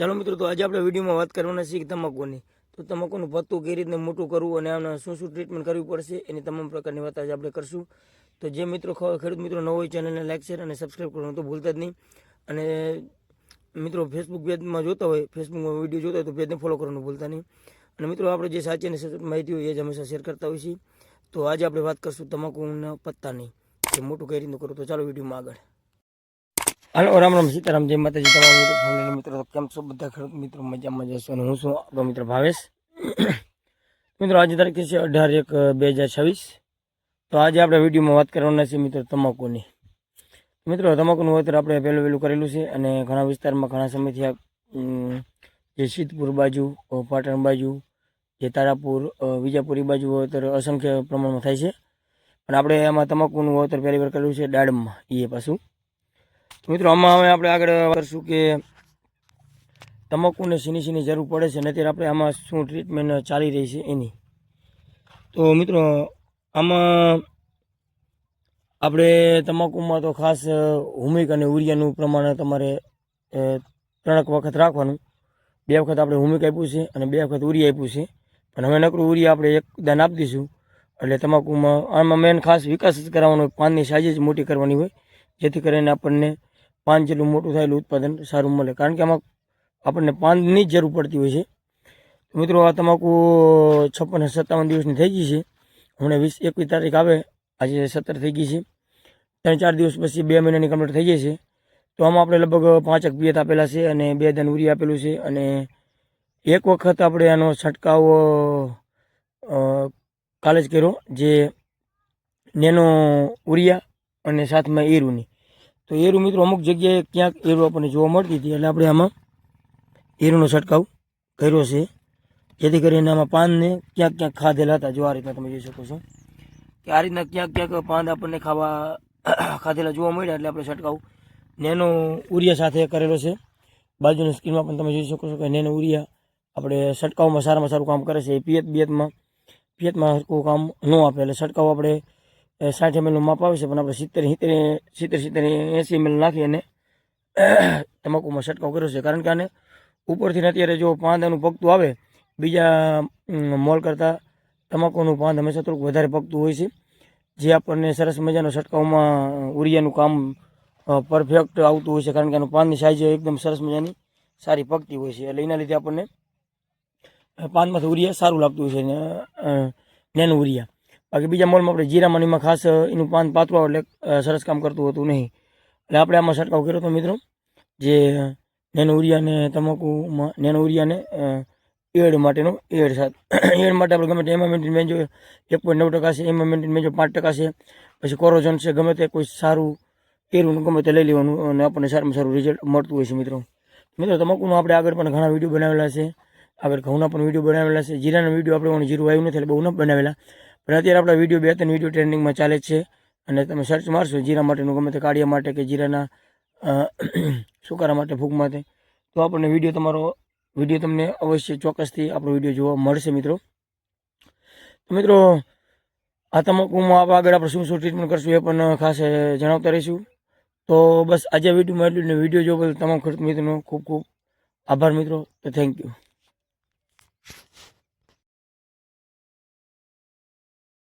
ચાલો મિત્રો, તો આજે આપણે વિડીયોમાં વાત કરવાના છીએ તમાકુની. તો તમાકુનું પત્તું કઈ રીતે મોટું કરવું અને આના શું શું ટ્રીટમેન્ટ કરવી પડશે, એની તમામ પ્રકારની વાત આજે આપણે કરશું. તો જે મિત્રો ખેડૂત મિત્રો ન હોય, ચેનલને લાઈક શેર અને સબસ્ક્રાઈબ કરવાનું તો ભૂલતા જ નહીં. અને મિત્રો ફેસબુક પેજમાં જોતા હોય ફેસબુકમાં વીડિયો જોતા હોય તો પેજને ફોલો કરવાનું ભૂલતા નહીં. અને મિત્રો, આપણે જે સાચી અને માહિતી હોય એ જ હંમેશા શેર કરતા હોઈએ છીએ. તો આજે આપણે વાત કરશું તમાકુના પત્તાની જે મોટું કઈ રીતનું કરું તો ચાલો વિડીયોમાં આગળ. હાલો, રામ રામ, સીતારામ, જય માતાજી, તમામ મિત્રો ફેમિલી મિત્રો કેમ છો બધા? ખેડૂત મિત્રો, મજામાં જશો અને હું છું આપણો મિત્ર ભાવેશ. મિત્રો આજે તારીખ છે અઢાર એક બે હજાર છવ્વીસ. તો આજે આપણે વિડીયોમાં વાત કરવાના છે મિત્રો તમાકુની. મિત્રો, તમાકુનું વાવેતર આપણે પહેલું વહેલું કરેલું છે અને ઘણા વિસ્તારમાં ઘણા સમયથી આ જે સિદ્ધપુર બાજુ પાટણ બાજુ, જે તારાપુર વિજાપુરી બાજુ વાવેતર અસંખ્ય પ્રમાણમાં થાય છે. અને આપણે એમાં તમાકુનું વાવેતર પહેલી વાર કરેલું છે દાડમમાં એ પાછું. મિત્રો, આમાં હવે આપણે આગળ કરશું કે તમાકુને સીની સીની જરૂર પડે છે અને અત્યારે આપણે આમાં શું ટ્રીટમેન્ટ ચાલી રહી છે એની. તો મિત્રો, આમાં આપણે તમાકુમાં તો ખાસ હુમિક અને ઉરિયાનું પ્રમાણ તમારે ત્રણક વખત રાખવાનું. બે વખત આપણે હુમિક આપ્યું છે અને બે વખત ઉરિયા આપ્યું છે. પણ હવે નકરું ઉરિયા આપણે એક દાન આપી દઈશું. એટલે તમાકુમાં, આમાં મેન ખાસ વિકાસ જ કરાવવાનો પાનની સાઇઝ જ મોટી કરવાની હોય. જેથી કરીને આપણને પાન જેટલું મોટું થયેલું ઉત્પાદન સારું મળે. કારણ કે આમાં આપણને પાનની જ જરૂર પડતી હોય છે. મિત્રો, આ તમાકુ છપ્પન સત્તાવન દિવસની થઈ ગઈ છે. હમણાં વીસ એકવીસ તારીખ આવે. આજે સત્તર થઈ ગઈ છે. ત્રણ ચાર દિવસ પછી બે મહિનાની કમ્પ્લીટ થઈ જાય છે તો આમાં આપણે લગભગ પાંચક પિયત આપેલા છે અને બે દન ઉરી આપેલું છે. અને એક વખત આપણે આનો છંટકાવ કાલે જ કર્યો, જે નેનો ઉરિયા અને સાથમાં એરુની તો એરું મિત્રો અમુક જગ્યાએ ક્યાંક એરું આપણને જોવા મળતી હતી એટલે આપણે આમાં એરુનો છંટકાવ કર્યો છે. જેથી કરીને આમાં પાનને ક્યાંક ક્યાંક ખાધેલા હતા. જો આ રીતના તમે જોઈ શકો છો કે આ રીતના ક્યાંક ક્યાંક પાન આપણને ખાવા ખાધેલા જોવા મળ્યા એટલે આપણે છંટકાવ નેનો ઉરિયા સાથે કરેલો છે. બાજુની સ્કીનમાં પણ તમે જોઈ શકો છો કે નેનો ઉરિયા આપણે છંટકાવમાં સારામાં સારું કામ કરે છે. એ બિયતમાં પિયતમાં સરખું કામ ન આપે એટલે છંટકાવ આપણે સાઠ એમએલનું માપ આવે છે, પણ આપણે સિત્તેર સિત્તેર સિત્તેર સિત્તેર, એંસી એમએલ નાખી અને તમાકુમાં છંટકાવ કર્યો છે. કારણ કે આને ઉપરથી અત્યારે જો પાંદાનું પગતું આવે, બીજા મોલ કરતાં તમાકુનું પાંદ હંમેશા થોડુંક વધારે પગતું હોય છે. જે આપણને સરસ મજાનો છંટકાવમાં ઉરિયાનું કામ પરફેક્ટ આવતું હોય છે. કારણ કે આનું પાનની સાઇઝ એકદમ સરસ મજાની સારી પગતી હોય છે. એટલે એના લીધે આપણને પાનમાંથી ઉરિયા સારું લાગતું હોય છે નેનું ઉરિયા. બાકી બીજા મોલમાં આપણે જીરામાં ને ખાસ એનું પાન પાતળું એટલે સરસ કામ કરતું હતું નહીં. એટલે આપણે આમાં છંટકાવ કર્યો હતો મિત્રો, જે નેનો ઉરિયાને તમાકુમાં નેનો ઉરિયાને એડ માટેનો એડ સાથ એડ માટે આપણે ગમે તે એમાં મેન્ટેન મેજો, એક પોઈન્ટ નવ ટકા છે એમાં મેન્ટેન મેજો પાંચ ટકા છે, પછી કોરોજન છે, ગમે તે કોઈ સારું એરું ગમે તે લઈ લેવાનું, અને આપણને સારામાં સારું રિઝલ્ટ મળતું હોય છે મિત્રો. મિત્રો, તમાકુનો આપણે આગળ પણ ઘણા વીડિયો બનાવેલા છે, આગળ ઘઉંના પણ વીડિયો બનાવેલા છે, જીરાના વીડિયો આપણે જીરું આવ્યું નથી, એટલે બહુ ન બનાવેલા. પણ અત્યારે આપણા વીડિયો બે ત્રણ વીડિયો ટ્રેન્ડિંગમાં ચાલે છે. અને તમે સર્ચ મારશો જીરા માટેનું, ગમે તે કાળિયા માટે કે જીરાના સુકારા માટે ફૂગ માટે, તો આપણને વીડિયો તમારો, વીડિયો તમને અવશ્ય ચોક્કસથી આપણો વીડિયો જોવા મળશે મિત્રો. તો મિત્રો, આ તમાકુમાં આગળ આપણે શું શું ટ્રીટમેન્ટ કરશું એ પણ ખાસ જણાવતા રહીશું. તો બસ આજે વિડીયોમાં એટલું ને વીડિયો જોવા બદલ તમામ ખેડૂત મિત્રોનો ખૂબ ખૂબ આભાર મિત્રો. તો થેન્ક યુ